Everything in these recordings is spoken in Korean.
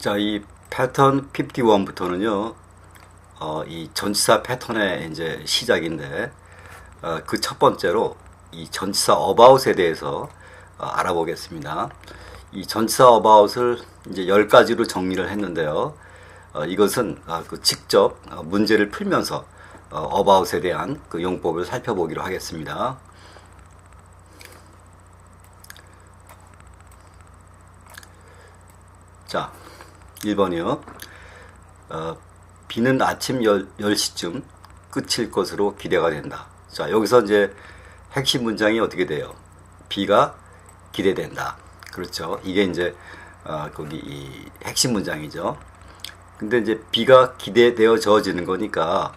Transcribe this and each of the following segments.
자, 이 패턴 51부터는요, 어, 이 전치사 패턴의 이제 시작인데, 어, 그 첫 번째로 이 전치사 about에 대해서 어, 알아보겠습니다. 이 전치사 about을 이제 열 가지로 정리를 했는데요. 어, 이것은 아, 그 직접 어, 문제를 풀면서 어, about에 대한 그 용법을 살펴보기로 하겠습니다. 자, 1번이요. 어, 비는 아침 10, 10 시쯤 끝일 것으로 기대가 된다. 자, 여기서 이제 핵심 문장이 어떻게 돼요? 비가 기대된다. 그렇죠. 이게 이제 어, 거기 이 핵심 문장이죠. 근데 이제 비가 기대되어져지는 거니까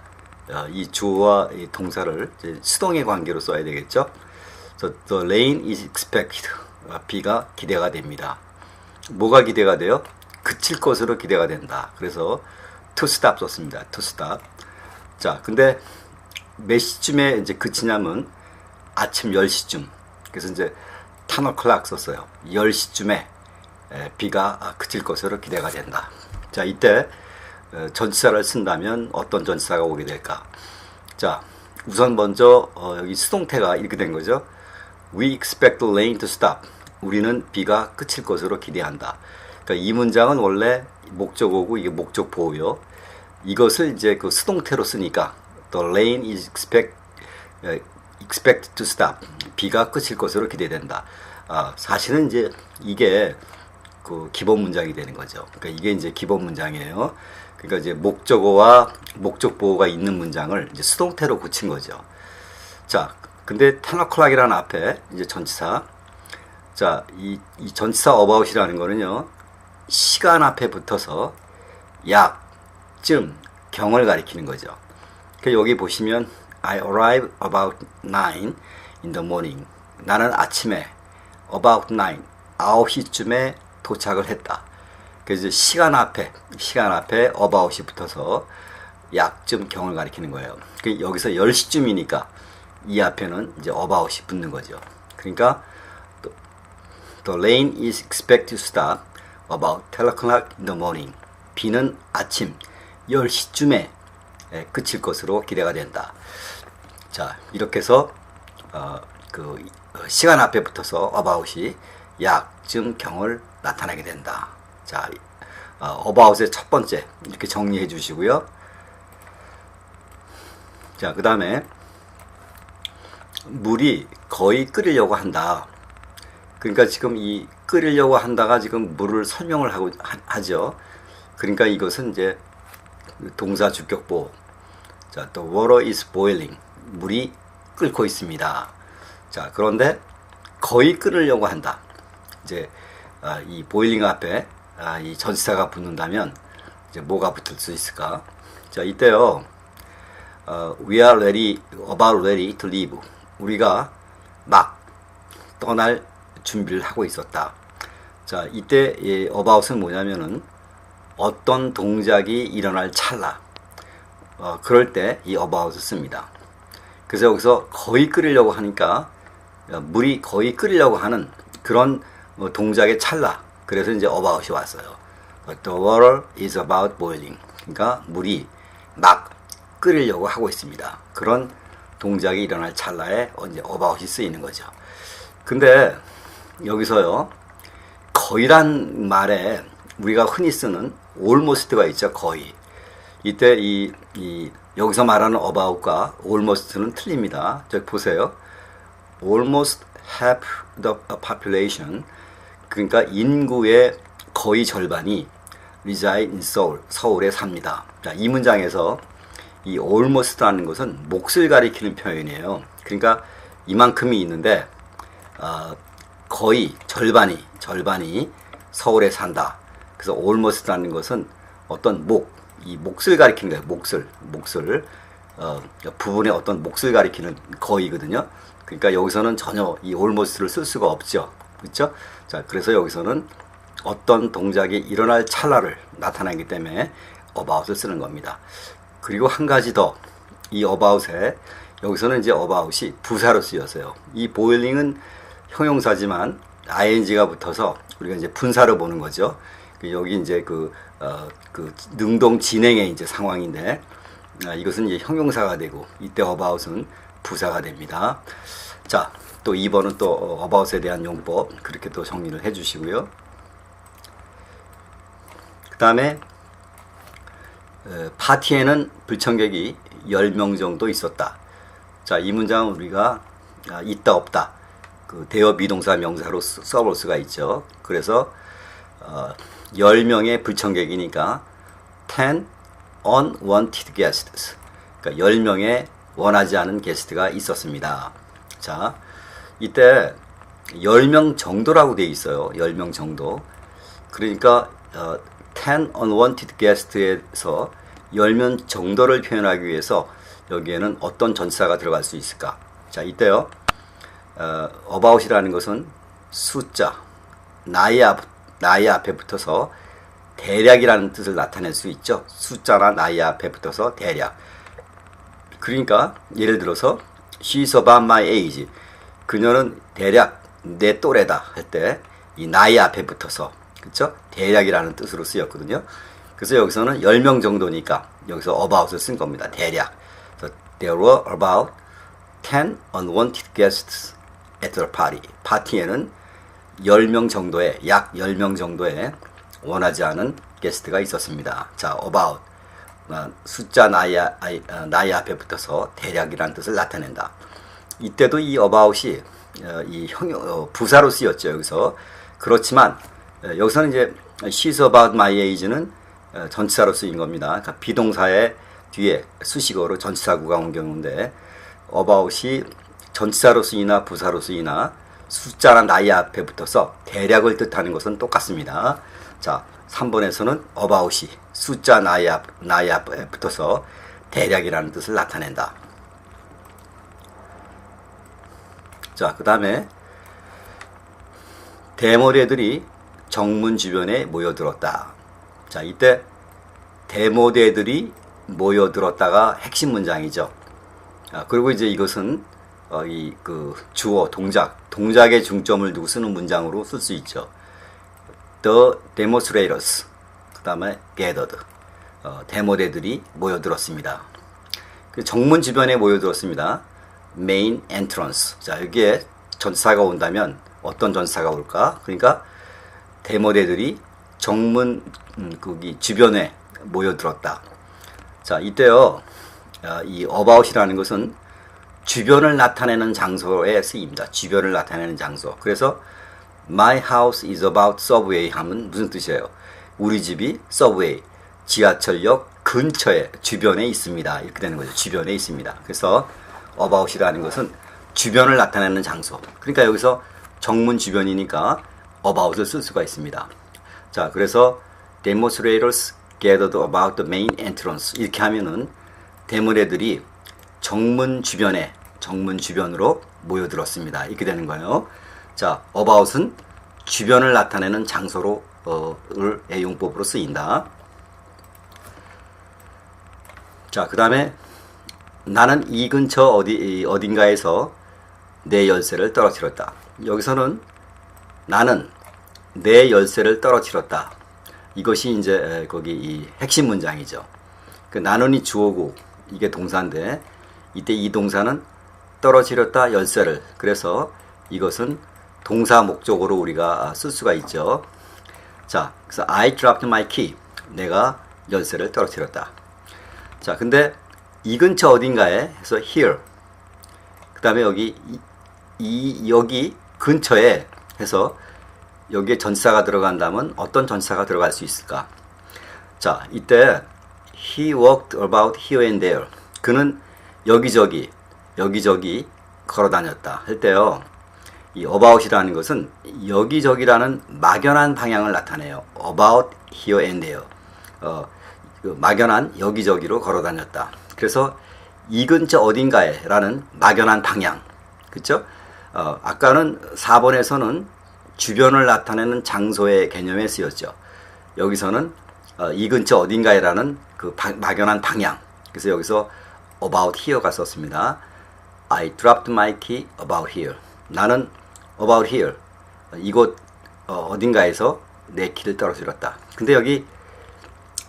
어, 이 주어와 이 동사를 수동의 관계로 써야 되겠죠. So, the rain is expected. 어, 비가 기대가 됩니다. 뭐가 기대가 돼요? 그칠 것으로 기대가 된다. 그래서 stop 썼습니다. stop. 자, 근데 몇 시쯤에 이제 그치냐면 아침 10시쯤. 그래서 이제 10 o'clock 썼어요. 10시쯤에 비가 그칠 것으로 기대가 된다. 자, 이때 어, 전치사를 쓴다면 어떤 전치사가 오게 될까? 자, 우선 먼저 어, 여기 수동태가 이렇게 된 거죠. We expect the rain to stop. 우리는 비가 그칠 것으로 기대한다. 그러니까 이 문장은 원래 목적어고 이게 목적보호요. 이것을 이제 그 수동태로 쓰니까 the rain is expect expect to stop. 비가 그칠 것으로 기대된다. 아, 사실은 이제 이게 그 기본 문장이 되는 거죠. 그러니까 이게 이제 기본 문장이에요. 그러니까 이제 목적어와 목적 보호가 있는 문장을 이제 수동태로 고친 거죠. 자, 근데 타나클락이라는 앞에 이제 전치사. 자, 이, 이 전치사 about이라는 거는요. 시간 앞에 붙어서 약, 쯤, 경을 가리키는 거죠. 그 여기 보시면 I arrive about 9 in the morning. 나는 아침에 about 9, 9시쯤에 도착을 했다. 그래서 시간 앞에 시간 앞에 about이 붙어서 약쯤 경을 가리키는 거예요. 그 여기서 10시쯤이니까 이 앞에는 이제 about이 붙는 거죠. 그러니까 the rain is expected to stop about 10 o'clock in the morning. 비는 아침 10시쯤에 그칠 것으로 기대가 된다. 자, 이렇게 해서 어, 그 시간 앞에 붙어서 about이 약쯤 경을 나타나게 된다. 자, 어, about의 첫 번째 이렇게 정리해 주시고요. 자, 그 다음에 물이 거의 끓이려고 한다. 그러니까 지금 이 끓이려고 한다가 지금 물을 설명을 하고 하, 죠 그러니까 이것은 이제 동사 주격보. 자, the water is boiling. 물이 끓고 있습니다. 자, 그런데 거의 끓으려고 한다. 이제 아, 이 보일링 앞에 아, 이 전치사가 붙는다면 이제 뭐가 붙을 수 있을까? 자, 이때요. 어, we are ready, about ready to leave. 우리가 막 떠날 준비를 하고 있었다. 자, 이때 이 about은 뭐냐면은 어떤 동작이 일어날 찰나. 어, 그럴 때 이 about을 씁니다. 그래서 여기서 거의 끓이려고 하니까 어, 물이 거의 끓이려고 하는 그런 어, 동작의 찰나. 그래서 이제 about이 왔어요. The water is about boiling. 그러니까 물이 막 끓이려고 하고 있습니다. 그런 동작이 일어날 찰나에 이제 about이 쓰이는 거죠. 근데 여기서요. 거의란 말에 우리가 흔히 쓰는 almost가 있죠. 거의. 이때 이, 이 여기서 말하는 about과 almost는 틀립니다. 저기 보세요. almost half the population 그러니까 인구의 거의 절반이 reside in Seoul, 서울에 삽니다. 자, 이 문장에서 이 almost라는 것은 몫을 가리키는 표현이에요. 그러니까 이만큼이 있는데 어, 거의 절반이 절반이 서울에 산다. 그래서 almost라는 것은 어떤 목, 이 몫을 가리키는 거예요. 몫을, 몫을 어, 부분의 어떤 몫을 가리키는 거의거든요. 그러니까 여기서는 전혀 이 almost를 쓸 수가 없죠. 그렇죠? 자, 그래서 여기서는 어떤 동작이 일어날 찰나를 나타내기 때문에 about을 쓰는 겁니다. 그리고 한 가지 더 이 about에 여기서는 이제 about이 부사로 쓰였어요. 이 boiling은 형용사지만 ing가 붙어서 우리가 이제 분사로 보는 거죠. 그 여기 이제 그, 어, 그 능동 진행의 이제 상황인데 아, 이것은 이제 형용사가 되고 이때 about은 부사가 됩니다. 자, 또 2번은 또 about에 대한 용법 그렇게 또 정리를 해 주시고요. 그 다음에 어, 파티에는 불청객이 10명 정도 있었다. 자, 이 문장은 우리가 아, 있다 없다. 그 대어 비동사 명사로 쓰- 써볼 수가 있죠. 그래서 어, 10명의 불청객이니까 10 unwanted guests. 그러니까 10명의 원하지 않은 게스트가 있었습니다. 자, 이때 10명 정도라고 돼 있어요. 10명 정도. 그러니까 어, 10 unwanted guest에서 10명 정도를 표현하기 위해서 여기에는 어떤 전사가 들어갈 수 있을까? 자, 이때요. 어, about이라는 것은 숫자, 나이 앞, 나이 앞에 붙어서 대략이라는 뜻을 나타낼 수 있죠. 숫자나 나이 앞에 붙어서 대략. 그러니까 예를 들어서 she's about my age. 그녀는 대략 내 또래다 할 때 이 나이 앞에 붙어서 그렇죠? 대략이라는 뜻으로 쓰였거든요. 그래서 여기서는 10명 정도니까 여기서 about을 쓴 겁니다. 대략. 그래서 there were about 10 unwanted guests the party. 파티에는 10명 정도의 약 10명 정도의 원하지 않은 게스트가 있었습니다. 자, about 아, 숫자 나이, 아- 나이 앞에 붙어서 대략이라는 뜻을 나타낸다. 이때도 이 about이 어, 이형 어, 부사로 쓰였죠. 여기서 그렇지만 어, 여기서는 이제 she's about my age는 어, 전치사로 쓰인 겁니다. 그러니까 비동사의 뒤에 수식어로 전치사구가 온 경우인데 about이 전치사로 쓰이나 부사로 쓰이나 숫자나 나이 앞에 붙어서 대략을 뜻하는 것은 똑같습니다. 자, 3번에서는 about이 숫자 나이 앞 나이 앞에 붙어서 대략이라는 뜻을 나타낸다. 자, 그 다음에 대모대들이 정문 주변에 모여들었다. 자, 이때 대모대들이 모여들었다가 핵심 문장이죠. 아, 그리고 이제 이것은 어, 이그 주어 동작 동작의 중점을 두고 쓰는 문장으로 쓸 수 있죠. The demonstrators 그다음에 gathered 어, 데모대들이 모여들었습니다. 그 정문 주변에 모여들었습니다. main entrance. 자, 여기에 전사가 온다면 어떤 전사가 올까? 그러니까 데모대들이 정문 음, 거기 주변에 모여들었다. 자, 이때요. 아, 이 about이라는 것은 주변을 나타내는 장소에 쓰입니다. 주변을 나타내는 장소. 그래서 My house is about subway 하면 무슨 뜻이에요? 우리 집이 subway 지하철역 근처에 주변에 있습니다. 이렇게 되는 거죠. 주변에 있습니다. 그래서 about이라는 것은 주변을 나타내는 장소. 그러니까 여기서 정문 주변이니까 about을 쓸 수가 있습니다. 자, 그래서 demonstrators gathered about the main entrance 이렇게 하면은 대물애들이 정문 주변에 정문 주변으로 모여들었습니다. 이렇게 되는 거예요. 자, about은 주변을 나타내는 장소로 어를 용법으로 쓰인다. 자, 그 다음에 나는 이 근처 어디 어딘가에서 내 열쇠를 떨어뜨렸다. 여기서는 나는 내 열쇠를 떨어뜨렸다. 이것이 이제 거기 이 핵심 문장이죠. 그 나는이 주어고 이게 동사인데 이때 이 동사는 떨어뜨렸다 열쇠를 그래서 이것은 동사 목적으로 우리가 쓸 수가 있죠. 자, 그래서 I dropped my key. 내가 열쇠를 떨어뜨렸다. 자, 근데 이 근처 어딘가에 해서 here. 그다음에 여기 이, 이 여기 근처에 해서 여기에 전사가 들어간다면 어떤 전사가 들어갈 수 있을까? 자, 이때 he walked about here and there. 그는 여기저기 여기저기 걸어 다녔다 할 때요. 이 about이라는 것은 여기저기라는 막연한 방향을 나타내요. about here and there. 어, 그 막연한 여기저기로 걸어 다녔다. 그래서 이 근처 어딘가에라는 막연한 방향. 그렇죠? 어, 아까는 4번에서는 주변을 나타내는 장소의 개념에 쓰였죠. 여기서는 어, 이 근처 어딘가에라는 그 바, 막연한 방향. 그래서 여기서 about here가 썼습니다. I dropped my key about here. 나는 about here 이곳 어, 어딘가에서 내 키를 떨어뜨렸다. 근데 여기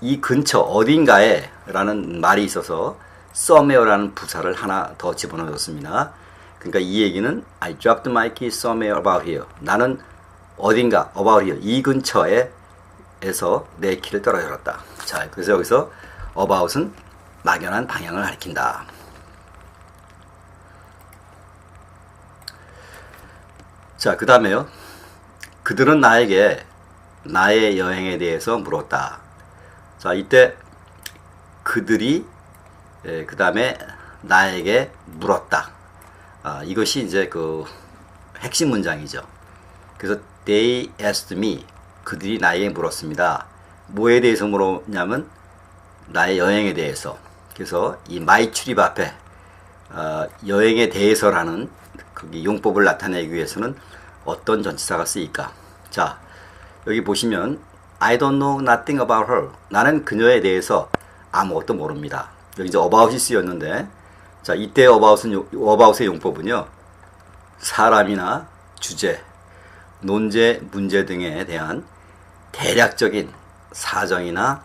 이 근처 어딘가에 라는 말이 있어서 somewhere라는 부사를 하나 더 집어넣었습니다. 그러니까 이 얘기는 I dropped my key somewhere about here. 나는 어딘가 about here 이 근처에 에서 내 키를 떨어뜨렸다. 자, 그래서 여기서 about은 막연한 방향을 가리킨다. 자, 그 다음에요. 그들은 나에게 나의 여행에 대해서 물었다. 자, 이때 그들이 그 다음에 나에게 물었다. 아, 이것이 이제 그 핵심 문장이죠. 그래서 they asked me 그들이 나에게 물었습니다. 뭐에 대해서 물었냐면 나의 여행에 대해서. 그래서 이 마이 출입 앞에 어, 여행에 대해서라는 거기 용법을 나타내기 위해서는 어떤 전치사가 쓰일까? 자, 여기 보시면 I don't know nothing about her. 나는 그녀에 대해서 아무것도 모릅니다. 여기 이제 about이 쓰였는데 자, 이때 about은 about의 용법은요. 사람이나 주제, 논제, 문제 등에 대한 대략적인 사정이나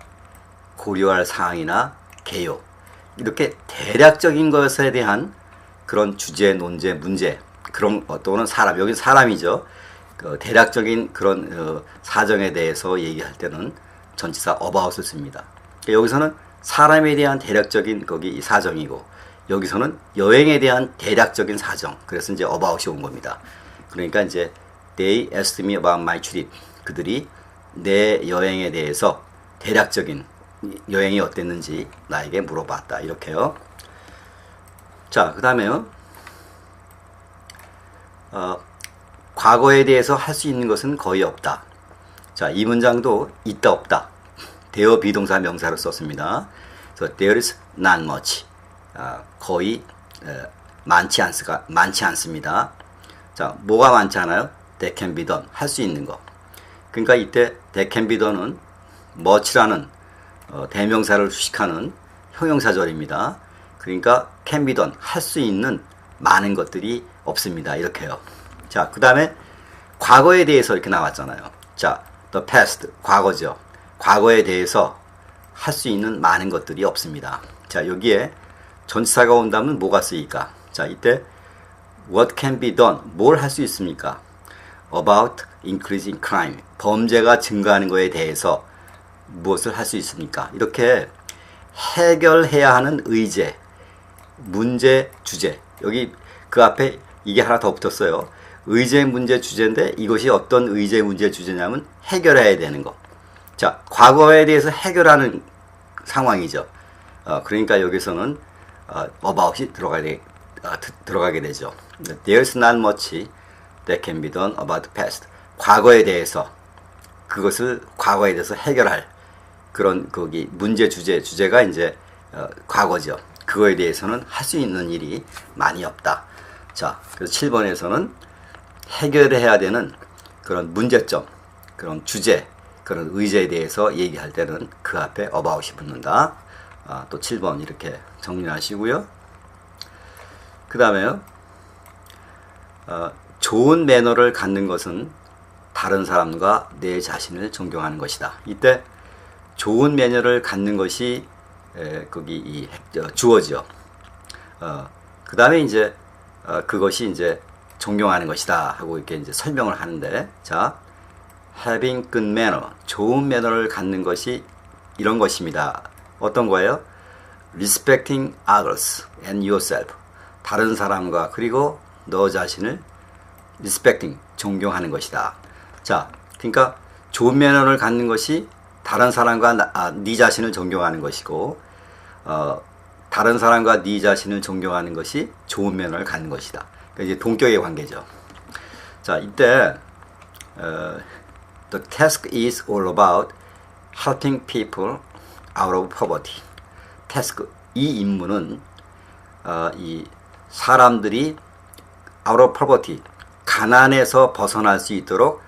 고려할 사항이나 개요 이렇게 대략적인 것에 대한 그런 주제, 논제, 문제 그런 어, 또는 사람 여기 사람이죠. 그 대략적인 그런 어, 사정에 대해서 얘기할 때는 전치사 about을 씁니다. 그러니까 여기서는 사람에 대한 대략적인 거기 사정이고 여기서는 여행에 대한 대략적인 사정. 그래서 이제 about이 온 겁니다. 그러니까 이제 they asked me about my trip. 그들이 내 여행에 대해서 대략적인 여행이 어땠는지 나에게 물어봤다. 이렇게요. 자, 그 다음에요. 어, 과거에 대해서 할 수 있는 것은 거의 없다. 자, 이 문장도 있다 없다. 대어 비동사 명사로 썼습니다. 그래서 there is not much. 아, 거의 에, 많지 않습니다. 많지 않습니다. 자, 뭐가 많지 않아요? that can be done. 할수 있는 거. 그러니까 이때 that can be done은 much라는 어, 대명사를 수식하는 형용사절입니다. 그러니까 can be done. 할 수 있는 많은 것들이 없습니다. 이렇게요. 자, 그 다음에 과거에 대해서 이렇게 나왔잖아요. 자, the past, 과거죠. 과거에 대해서 할 수 있는 많은 것들이 없습니다. 자, 여기에 전치사가 온다면 뭐가 쓰일까? 자, 이때 what can be done, 뭘 할 수 있습니까? about increasing crime, 범죄가 증가하는 것에 대해서 무엇을 할 수 있습니까? 이렇게 해결해야 하는 의제, 문제, 주제. 여기 그 앞에 이게 하나 더 붙었어요. 의제, 문제, 주제인데 이것이 어떤 의제, 문제, 주제냐면 해결해야 되는 거. 자, 과거에 대해서 해결하는 상황이죠. 어, 그러니까 여기서는 어, about이 들어가게, 되, 어, 들어가게 되죠. There's not much that can be done about the past. 과거에 대해서 그것을 과거에 대해서 해결할 그런 거기 문제 주제 주제가 이제 어, 과거죠. 그거에 대해서는 할 수 있는 일이 많이 없다. 자, 그래서 7번에서는 해결해야 되는 그런 문제점, 그런 주제, 그런 의제에 대해서 얘기할 때는 그 앞에 about이 붙는다. 아, 또 7번 이렇게 정리하시고요. 그 다음에요. 어, 좋은 매너를 갖는 것은 다른 사람과 내 자신을 존경하는 것이다. 이때 좋은 매너를 갖는 것이 에, 거기 이 주어죠. 어, 그 다음에 이제 어, 그것이 이제 존경하는 것이다 하고 이렇게 이제 설명을 하는데 자 having good manner 좋은 매너를 갖는 것이 이런 것입니다. 어떤 거예요? respecting others and yourself 다른 사람과 그리고 너 자신을 respecting 존경하는 것이다. 자, 그러니까 좋은 매너를 갖는 것이 다른 사람과 나, 아, 네 자신을 존경하는 것이고 어, 다른 사람과 네 자신을 존경하는 것이 좋은 매너를 갖는 것이다. 그러니까 이제 동격의 관계죠. 자, 이때 어, the task is all about helping people out of poverty. task 이 임무는 어, 이 사람들이 out of poverty 가난에서 벗어날 수 있도록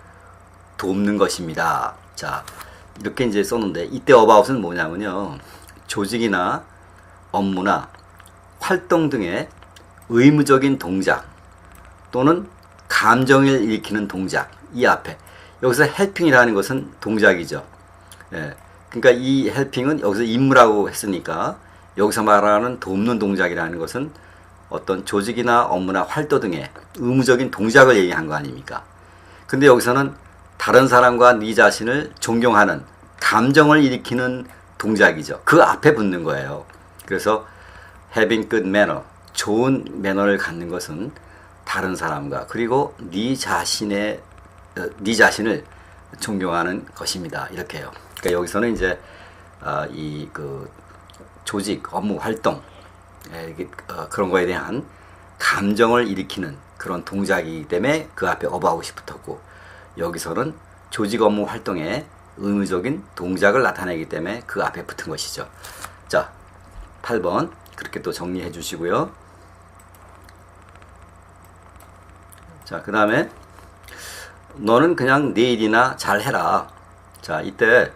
돕는 것입니다. 자, 이렇게 이제 썼는데 이때 about은 뭐냐면요. 조직이나 업무나 활동 등의 의무적인 동작 또는 감정을 일으키는 동작 이 앞에 여기서 helping이라는 것은 동작이죠. 예. 그러니까 이 helping은 여기서 임무라고 했으니까 여기서 말하는 돕는 동작이라는 것은 어떤 조직이나 업무나 활동 등의 의무적인 동작을 얘기한 거 아닙니까? 근데 여기서는 다른 사람과 네 자신을 존경하는 감정을 일으키는 동작이죠. 그 앞에 붙는 거예요. 그래서 having good manner, 좋은 매너를 갖는 것은 다른 사람과 그리고 네 자신의 어, 네 자신을 존경하는 것입니다. 이렇게요. 그러니까 여기서는 이제 아, 이그 조직 업무 활동 어, 그런 거에 대한 감정을 일으키는 그런 동작이기 때문에 그 앞에 어바웃이 붙었고 여기서는 조직 업무 활동에 의무적인 동작을 나타내기 때문에 그 앞에 붙은 것이죠. 자, 8번 그렇게 또 정리해 주시고요. 자, 그 다음에 너는 그냥 내 일이나 잘 해라. 자, 이때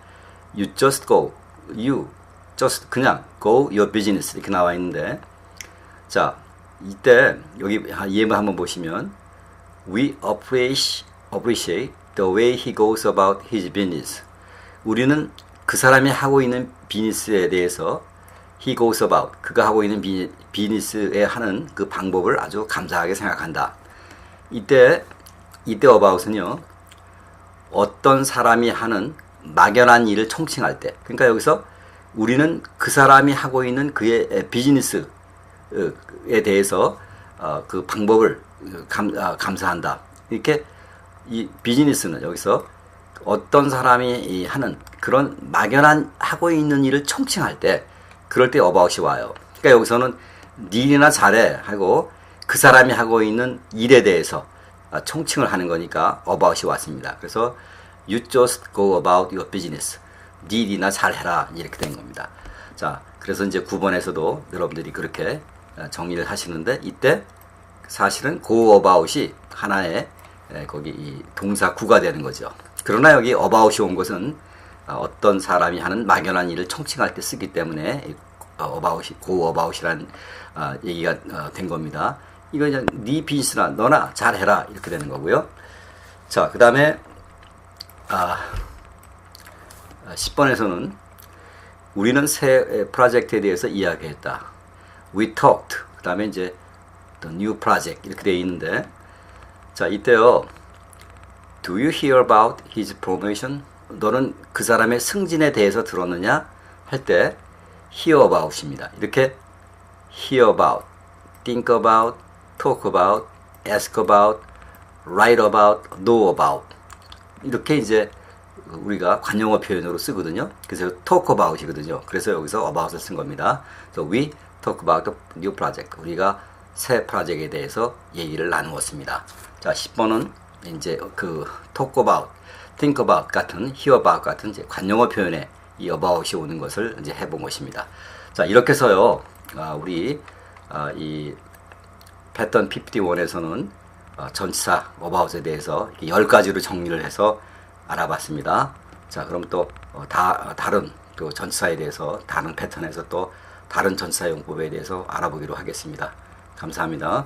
you just go, you just 그냥 go your business 이렇게 나와 있는데 자, 이때 여기 예문 한번 보시면 we appreciate, appreciate the way he goes about his business. 우리는 그 사람이 하고 있는 비즈니스에 대해서 he goes about 그가 하고 있는 비, 비즈니스에 하는 그 방법을 아주 감사하게 생각한다. 이때 이때 어바웃은요 어떤 사람이 하는 막연한 일을 총칭할 때 그러니까 여기서 우리는 그 사람이 하고 있는 그의 비즈니스에 대해서 어, 그 방법을 감, 아, 감사한다 이렇게 이 비즈니스는 여기서 어떤 사람이 하는 그런 막연한 하고 있는 일을 총칭할 때 그럴 때 어바웃이 와요 그러니까 여기서는 네 일이나 잘해 하고 그 사람이 하고 있는 일에 대해서 아, 총칭을 하는 거니까 about이 왔습니다. 그래서 you just go about your business. 네 일이나 잘해라 이렇게 된 겁니다. 자, 그래서 이제 9번에서도 여러분들이 그렇게 아, 정리를 하시는데 이때 사실은 go about이 하나의 거기 이 동사 구가 되는 거죠. 그러나 여기 about이 온 것은 아, 어떤 사람이 하는 막연한 일을 총칭할 때 쓰기 때문에 about이 go about이라는 얘기가 어, 된 겁니다. 이거 이제 네 비즈니스나 너나 잘해라 이렇게 되는 거고요. 자, 그 다음에 아, 10번에서는 우리는 새 프로젝트에 대해서 이야기했다. We talked. 그 다음에 이제 the new project 이렇게 되어 있는데 자 이때요. Do you hear about his promotion? 너는 그 사람의 승진에 대해서 들었느냐? 할 때 hear about입니다. 이렇게 hear about, think about, talk about, ask about, write about, know about 이렇게 이제 우리가 관용어 표현으로 쓰거든요. 그래서 talk about이거든요. 그래서 여기서 about을 쓴 겁니다. So we talk about the new project. 우리가 새 프로젝트에 대해서 얘기를 나누었습니다. 자, 10번은 이제 그 talk about, think about 같은 hear about 같은 이제 관용어 표현에 이 about이 오는 것을 이제 해본 것입니다. 자, 이렇게 해서요. 아, 우리 아, 이 패턴 51에서는 어, 전치사 어바웃에 대해서 10가지로 정리를 해서 알아봤습니다. 자, 그럼 또 어, 다, 다른 또 전치사에 대해서 다른 패턴에서 또 다른 전치사 용법에 대해서 알아보기로 하겠습니다. 감사합니다.